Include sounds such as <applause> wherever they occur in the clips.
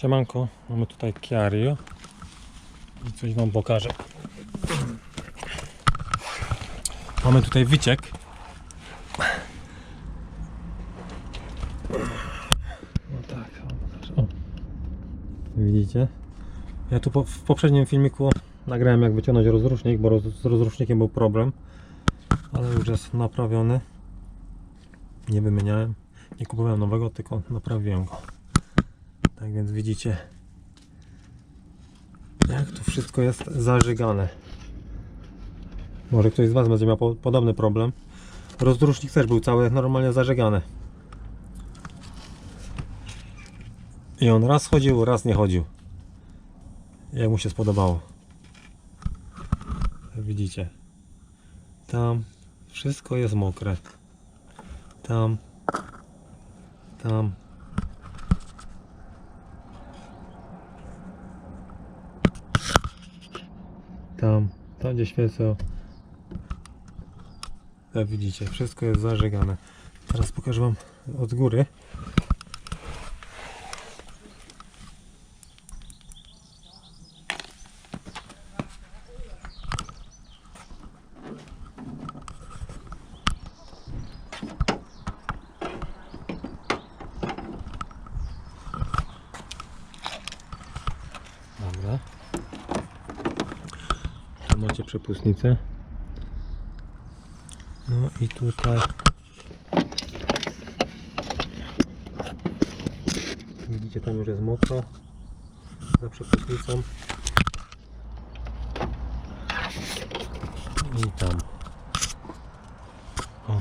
Siemanko, mamy tutaj Chiario i coś Wam pokażę. Mamy tutaj wyciek. No tak. O. Widzicie? Ja tu po, w poprzednim filmiku nagrałem jak wyciągnąć rozrusznik, bo roz, z rozrusznikiem był problem, ale już jest naprawiony. Nie wymieniałem, nie kupowałem nowego, tylko naprawiłem go. Tak więc widzicie, jak to wszystko jest zażygane. Może ktoś z Was będzie miał po- podobny problem. Rozdrusznik też był cały normalnie zażegany. I on raz chodził, raz nie chodził. Jak mu się spodobało. Jak widzicie. Tam wszystko jest mokre. Tam. Tam. Tam. Gdzie świecą. Jak widzicie, wszystko jest zażegane. Teraz pokażę Wam od góry. Dobra. Tu macie przepustnicę. No i tutaj widzicie tam już jest mokro za przepustnicą i tam. O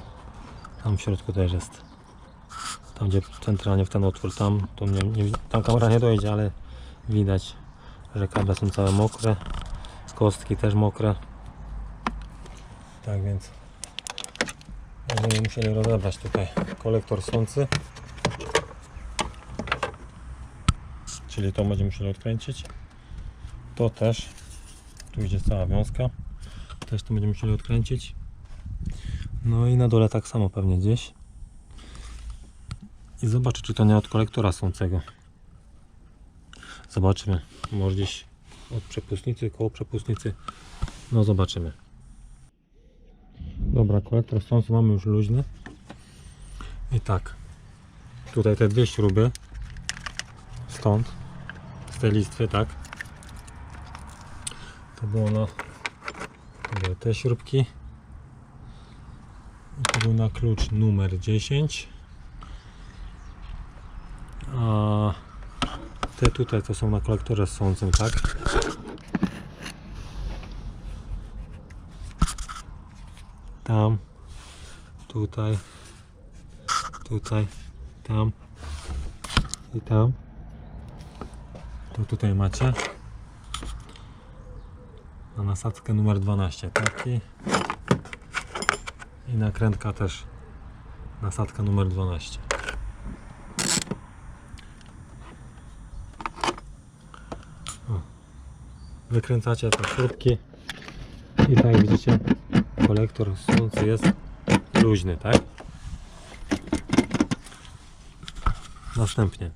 tam w środku też jest. Tam gdzie centralnie w ten otwór tam to nie, nie, tam kamera nie dojdzie ale widać że kable są całe mokre kostki też mokre tak więc będziemy musieli rozebrać tutaj kolektor słońcy. Czyli to będziemy musieli odkręcić. To też tu idzie cała wiązka też to będziemy musieli odkręcić. No i na dole tak samo pewnie gdzieś. I zobaczę czy to nie od kolektora słońcego. Zobaczymy. Może gdzieś od przepustnicy koło przepustnicy. No zobaczymy Dobra, kolektor stąd mamy już luźny. I tak. Tutaj te dwie śruby. Stąd. Z tej listwy, tak. To było na te śrubki. I to był na klucz numer 10. A te tutaj to są na kolektorze sącym, tak? Tam, tutaj, tutaj, tam i tam. To tutaj macie. Na nasadzkę numer 12 taki. I nakrętka też nasadka numer 12. O. Wykręcacie te śrubki i tak widzicie kolektor słońce jest luźny, tak? Następnie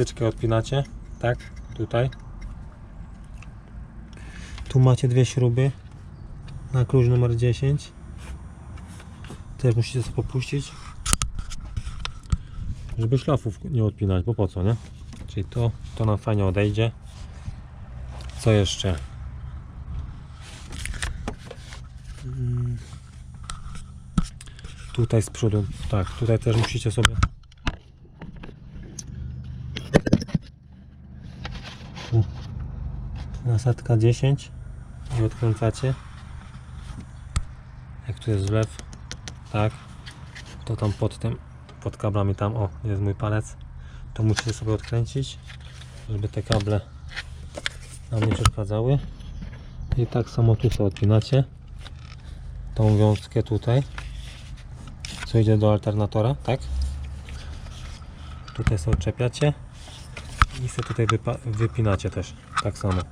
wtyczkę odpinacie, tak? Tutaj. Tu macie dwie śruby na klucz numer 10. Też musicie sobie popuścić, żeby szlafów nie odpinać, bo po co, nie? Czyli to, to nam fajnie odejdzie. Co jeszcze? Tutaj z przodu, tak, tutaj też musicie sobie nasadka 10 i odkręcacie. Jak tu jest zlew tak to tam pod tym pod kablami tam o jest mój palec. To musicie sobie odkręcić żeby te kable nam nie przeszkadzały. I tak samo tu sobie odpinacie tą wiązkę tutaj co idzie do alternatora, tak? Tutaj sobie odczepiacie i sobie tutaj wypinacie też, tak samo.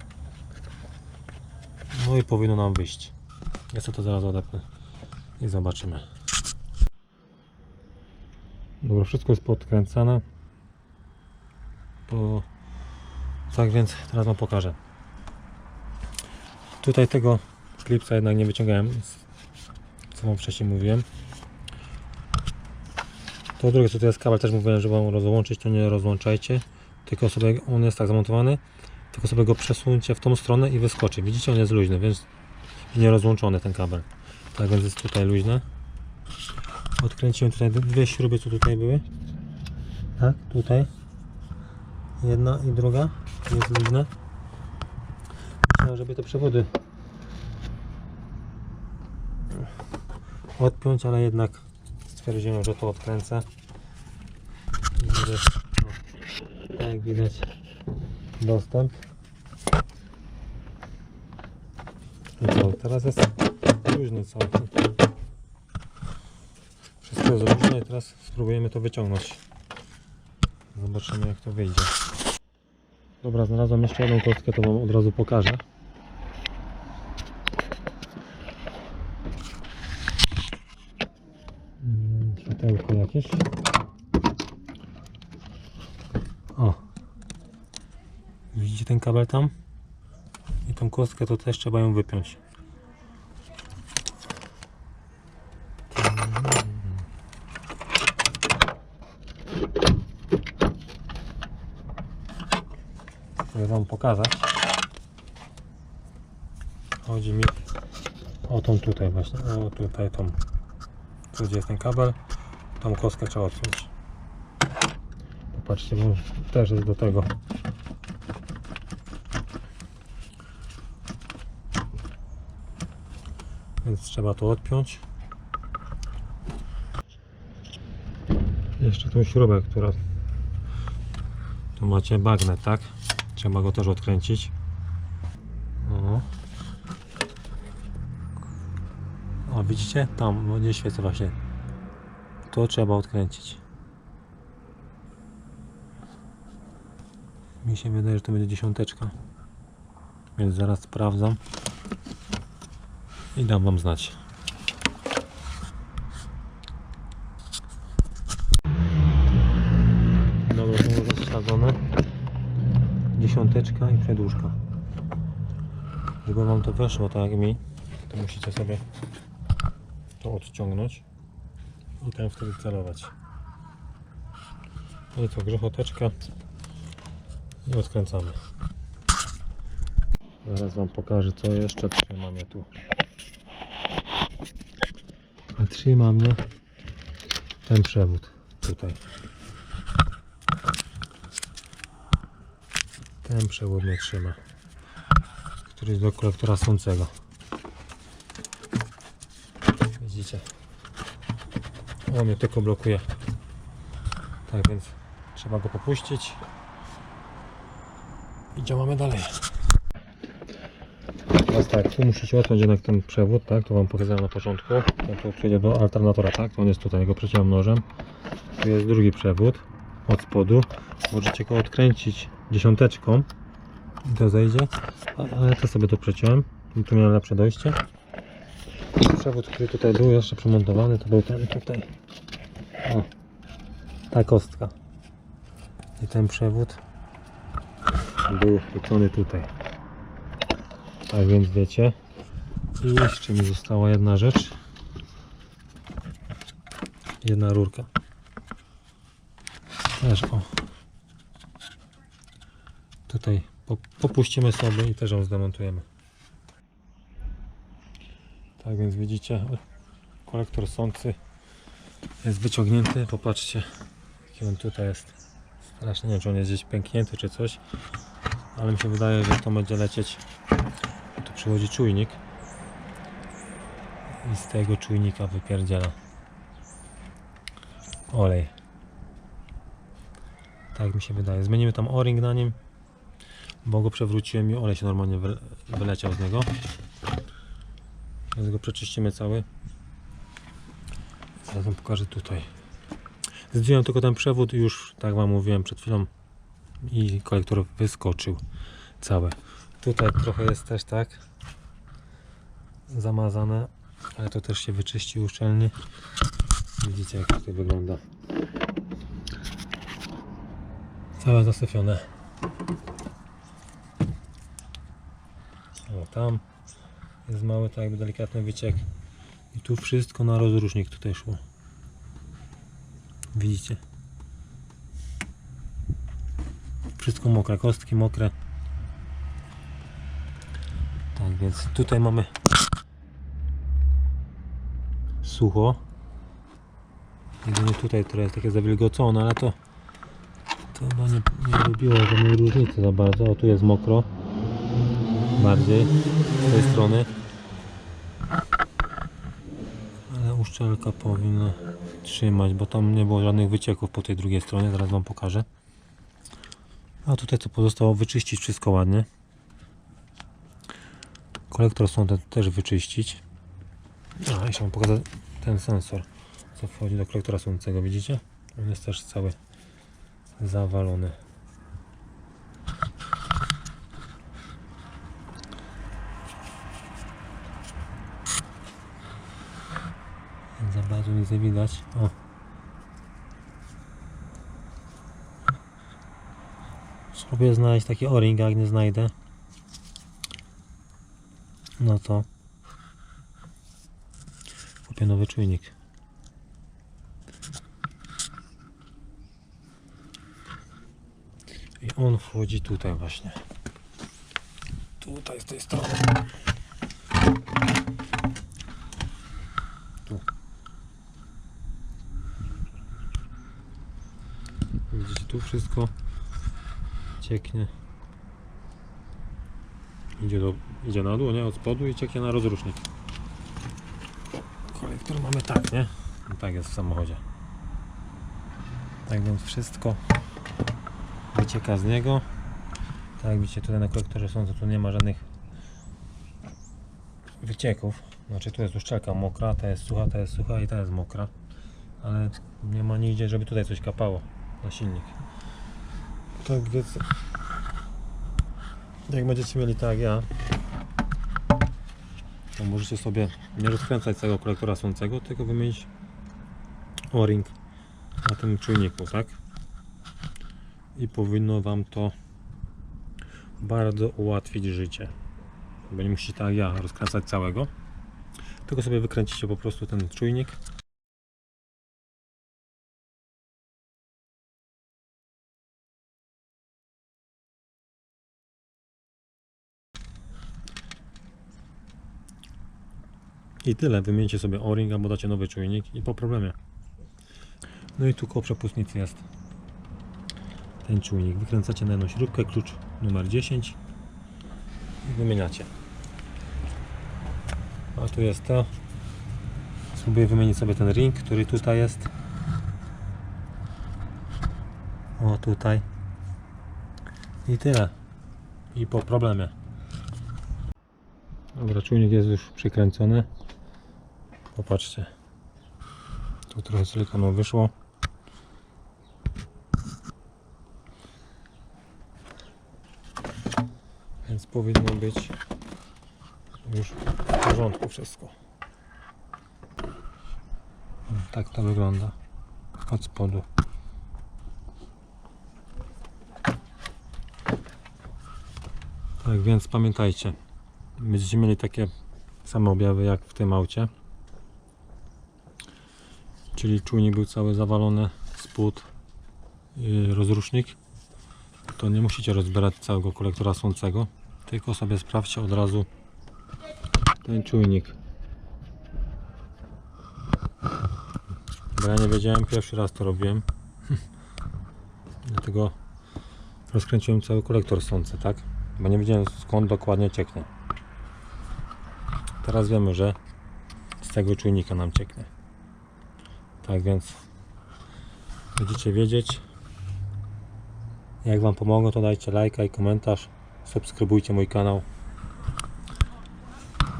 No i powinno nam wyjść. Ja sobie to zaraz odepnę i zobaczymy. Dobra, wszystko jest podkręcane. Po... Tak więc teraz Wam pokażę. Tutaj tego klipsa jednak nie wyciągałem, co Wam wcześniej mówiłem. To drugie, co to jest kabel, też mówiłem, że Wam rozłączyć, to nie rozłączajcie. Tylko sobie, on jest tak zamontowany, tylko sobie go przesuńcie w tą stronę i wyskoczy. Widzicie, on jest luźny, więc nie rozłączony ten kabel. Tak więc jest tutaj luźne. Odkręciłem tutaj dwie śruby, co tutaj były. Tak, tutaj. Jedna i druga. Jest luźne. Chciałem, żeby te przewody odpiąć, ale jednak stwierdziłem, że to odkręcę. Tak jak widać, dostęp. I co, teraz jest luźny całkiem. Wszystko jest luźne i teraz spróbujemy to wyciągnąć. Zobaczymy jak to wyjdzie. Dobra, znalazłem jeszcze jedną kostkę, to Wam od razu pokażę. Mm, Światełko jakieś. O. Widzicie ten kabel tam? I tą kostkę to też trzeba ją wypiąć. Chcę Wam pokazać. Chodzi mi o tą tutaj właśnie, o tutaj tą. Tu gdzie jest ten kabel, tą kostkę trzeba odciąć. Popatrzcie, też jest do tego. Więc trzeba to odpiąć. Jeszcze tą śrubę, która tu macie bagnet, tak? Trzeba go też odkręcić. O. O, widzicie? Tam, nie świecę właśnie. To trzeba odkręcić. Mi się wydaje, że to będzie dziesiąteczka. Więc zaraz sprawdzam. I dam wam znać. Dobra, to może wsadzone. Dziesiąteczka i przedłużka. Żeby wam to weszło tak jak mi, to musicie sobie to odciągnąć i tam wtedy celować. No i co, grzechoteczka i odkręcamy. Zaraz wam pokażę co jeszcze mnie tu. Trzyma mnie ten przewód tutaj. Ten przewód mnie trzyma, który jest do kolektora sącego. Widzicie? O, mnie tylko blokuje. Tak więc trzeba go popuścić. I działamy dalej. Tak, tu musicie odpiąć jednak ten przewód, tak? To wam pokazałem na początku. Ten tu przejdzie do alternatora, tak? To on jest tutaj, go przeciąłem nożem. Tu jest drugi przewód od spodu. Możecie go odkręcić dziesiąteczką i to zejdzie. Ale to sobie to przeciąłem. Tu miałem lepsze dojście. Przewód, który tutaj był jeszcze przemontowany, to był ten tutaj. O, ta kostka. I ten przewód był wkroczony tutaj. Tak więc wiecie. I jeszcze mi została jedna rzecz. Jedna rurka. Też o. Tutaj po, popuścimy sobie i też ją zdemontujemy. Tak więc widzicie, kolektor sący jest wyciągnięty. Popatrzcie, jaki on tutaj jest. Strasznie nie wiem, czy on jest gdzieś pęknięty czy coś, ale mi się wydaje, że to będzie lecieć. Przychodzi czujnik i z tego czujnika wypierdziela olej. Tak mi się wydaje. Zmienimy tam o-ring na nim, bo go przewróciłem i olej się normalnie wy, wyleciał z niego. Więc go przeczyścimy cały. Zaraz wam pokażę tutaj. Zdjąłem tylko ten przewód i już, tak wam mówiłem przed chwilą, i kolektor wyskoczył cały. Tutaj trochę jest też tak zamazane, ale to też się wyczyści uszczelnie. Widzicie jak to wygląda. Całe zasyfione. O, tam jest mały, tak jakby delikatny wyciek. I tu wszystko na rozrusznik tutaj szło. Widzicie? Wszystko mokre, kostki mokre. Tak więc tutaj mamy sucho. Jedynie tutaj trochę jest takie zawilgocone, ale to to chyba nie, nie robiło żadnej różnicy za bardzo. O, tu jest mokro. Bardziej z tej strony. Ale uszczelka powinna trzymać, bo tam nie było żadnych wycieków po tej drugiej stronie. Zaraz Wam pokażę. A tutaj co pozostało wyczyścić wszystko ładnie. Kolektor sondę też wyczyścić. A, jeszcze Wam pokazać ten sensor, co wchodzi do kolektora słonecznego, widzicie? On jest też cały zawalony. Za bardzo nic nie widać. O. Spróbuję znaleźć taki o-ring, jak nie znajdę. No to kupię nowy czujnik. I on wchodzi tutaj właśnie. Tutaj z tej strony. Tu. Widzicie, tu wszystko cieknie. Idzie, do, idzie na dół, nie? Od spodu i cieknie na rozrusznik. Kolektor mamy tak, nie? No tak jest w samochodzie. Tak więc wszystko wycieka z niego. Tak jak widzicie tutaj na kolektorze sądzę, tu nie ma żadnych wycieków. Znaczy tu jest uszczelka mokra, ta jest sucha, ta jest sucha i ta jest mokra. Ale nie ma nigdzie, żeby tutaj coś kapało na silnik. Tak więc jak będziecie mieli tak jak ja, to możecie sobie nie rozkręcać całego kolektora słonecznego, tylko wymienić o-ring na tym czujniku, tak? i powinno Wam to bardzo ułatwić życie. Bo nie musicie tak ja rozkręcać całego, tylko sobie wykręcicie po prostu ten czujnik. I tyle, wymieńcie sobie o-ring albo dacie nowy czujnik i po problemie. No i tu koło przepustnicy jest ten czujnik. Wykręcacie na jedną śrubkę, klucz numer 10 i wymieniacie. A tu jest to. Spróbuję wymienić sobie ten ring, który tutaj jest. O, tutaj. I tyle. I po problemie. Dobra, czujnik jest już przykręcony. Popatrzcie. Tu trochę silikonu wyszło. Więc powinno być już w porządku wszystko. Tak to wygląda od spodu. Tak więc pamiętajcie, będziecie mieli takie same objawy jak w tym aucie. Czyli czujnik był cały zawalony, spód, rozrusznik to nie musicie rozbierać całego kolektora słonecznego, tylko sobie sprawdźcie od razu ten czujnik. Bo ja nie wiedziałem, pierwszy raz to robiłem. <laughs> Dlatego rozkręciłem cały kolektor sący, tak? Bo nie wiedziałem skąd dokładnie cieknie. Teraz wiemy, że z tego czujnika nam cieknie. Tak więc będziecie wiedzieć. Jak Wam pomogło, to dajcie lajka i komentarz. Subskrybujcie mój kanał.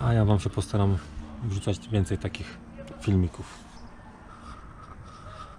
A ja Wam się postaram wrzucać więcej takich filmików.